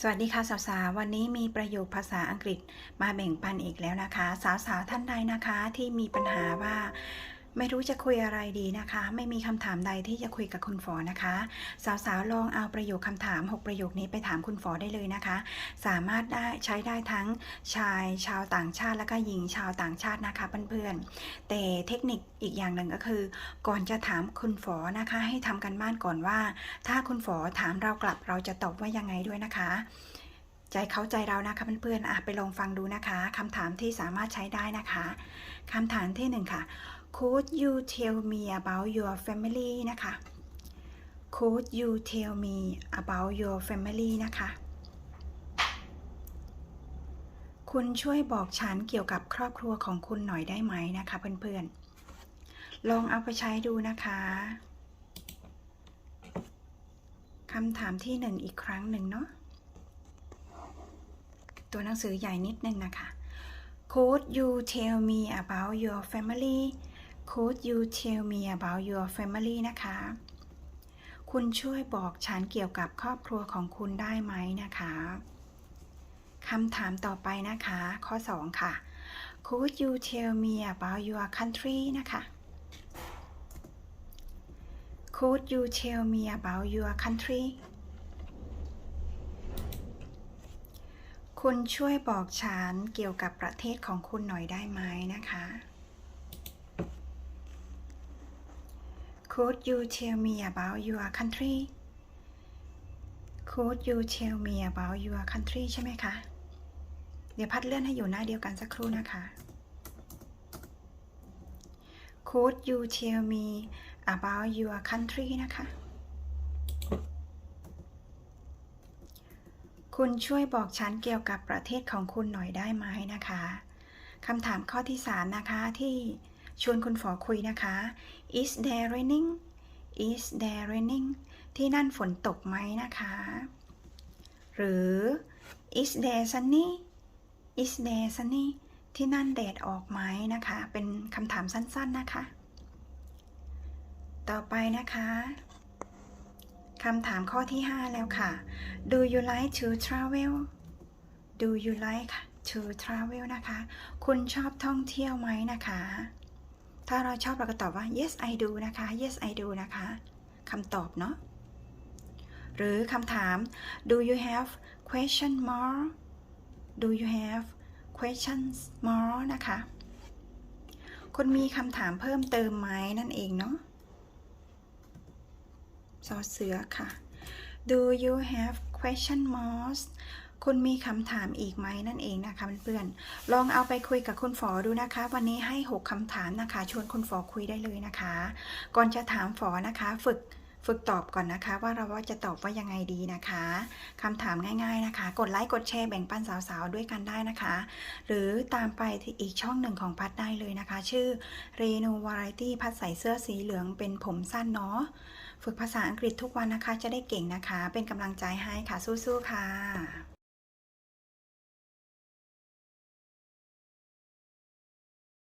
สวัสดีค่ะสาวๆวันนี้มีประโยคภาษาอังกฤษมาแบ่งปันอีกแล้วนะคะ สาวๆท่านใดนะคะที่มีปัญหาว่า ไม่รู้จะคุยอะไรดีนะคะ ไม่มีคำถามใดที่จะคุยกับคุณฝอนะคะ สาวๆลองเอาประโยคคำถาม 6 ประโยคนี้ไปถามคุณฝอได้เลยนะคะ สามารถได้ใช้ได้ทั้งชายชาวต่างชาติและก็หญิงชาวต่างชาตินะคะเพื่อนๆแต่เทคนิคอีกอย่างหนึ่งก็คือ ก่อนจะถามคุณฝอนะคะ ให้ทำกันบ้านก่อนว่า ถ้าคุณฝอถามเรากลับเราจะตอบว่ายังไงด้วยนะคะใจเข้าใจเรานะคะเพื่อนๆอะไปลองฟังดูนะคะคำถามที่สามารถใช้ได้นะคะคำถามที่หนึ่งค่ะ Could you tell me about your family นะคะ Could you tell me about your family นะคะ คุณช่วยบอกฉันเกี่ยวกับครอบครัวของคุณหน่อยได้ไหมนะคะเพื่อนๆ ลองเอาไปใช้ดูนะคะคำถามที่หนึ่งอีกครั้งหนึ่งเนาะ ตัวหนังสือใหญ่นิดนึงนะคะ Could you tell me about your family Could you tell me about your family นะคะ คุณช่วยบอกฉันเกี่ยวกับครอบครัวของคุณได้ไหมนะคะคำถามต่อไปนะคะ ข้อ 2 ค่ะ Could you tell me about your country นะคะ Could you tell me about your country คุณช่วยบอกฉันเกี่ยวกับประเทศของคุณหน่อยได้ไหมนะคะ Could you tell me about your country Could you tell me about your country ใช่ไหมคะ เดี๋ยวพัดเลื่อนให้อยู่หน้าเดียวกันสักครู่นะคะ Could you tell me about your country นะคะ คุณช่วยบอกฉันเกี่ยวกับประเทศของคุณหน่อยได้ไหมนะคะ คำถามข้อที่ 3 นะคะที่ ชวนคุณฝอคุยนะคะ is there raining is there raining ที่นั่นฝนตกไหมนะคะ หรือ is there sunny is there sunny ที่นั่นแดดออกไหมนะคะ เป็นคำถามสั้นๆนะคะ ต่อไปนะคะคำถามข้อที่ 5 แล้วค่ะ Do you like to travel Do you like to travel นะคะ คุณชอบท่องเที่ยวไหมนะคะ ถ้าเราชอบเราก็ตอบว่า yes I do นะคะ yes I do นะคะคำตอบเนาะหรือคำถาม Do you have question more Do you have questions more นะคะ คุณมีคำถามเพิ่มเติมไหมนั่นเองเนาะสอเสือค่ะ Do you have question more คุณมีคำถามอีกไหมนั่นเองนะคะเพื่อนๆลองเอาไปคุยกับคุณฝอดูนะคะ วันนี้ให้ 6คำถามนะคะ ชวนคุณฝอคุยได้เลยนะคะ ก่อนจะถามฝอนะคะ ฝึกฝึกตอบก่อนนะคะ ว่าเราว่าจะตอบว่ายังไงดีนะคะคำถามง่ายๆนะคะ กดไลค์กดแชร์แบ่งปันสาวๆด้วยกันได้นะคะ หรือตามไปที่อีกช่องหนึ่งของพัดได้เลยนะคะ ชื่อเรนูวาไรตี้พัดใส่เสื้อสีเหลืองเป็นผมสั้นเนาะฝึกภาษาอังกฤษทุกวันนะคะจะได้เก่งนะคะ เป็นกำลังใจให้ค่ะสู้ๆค่ะ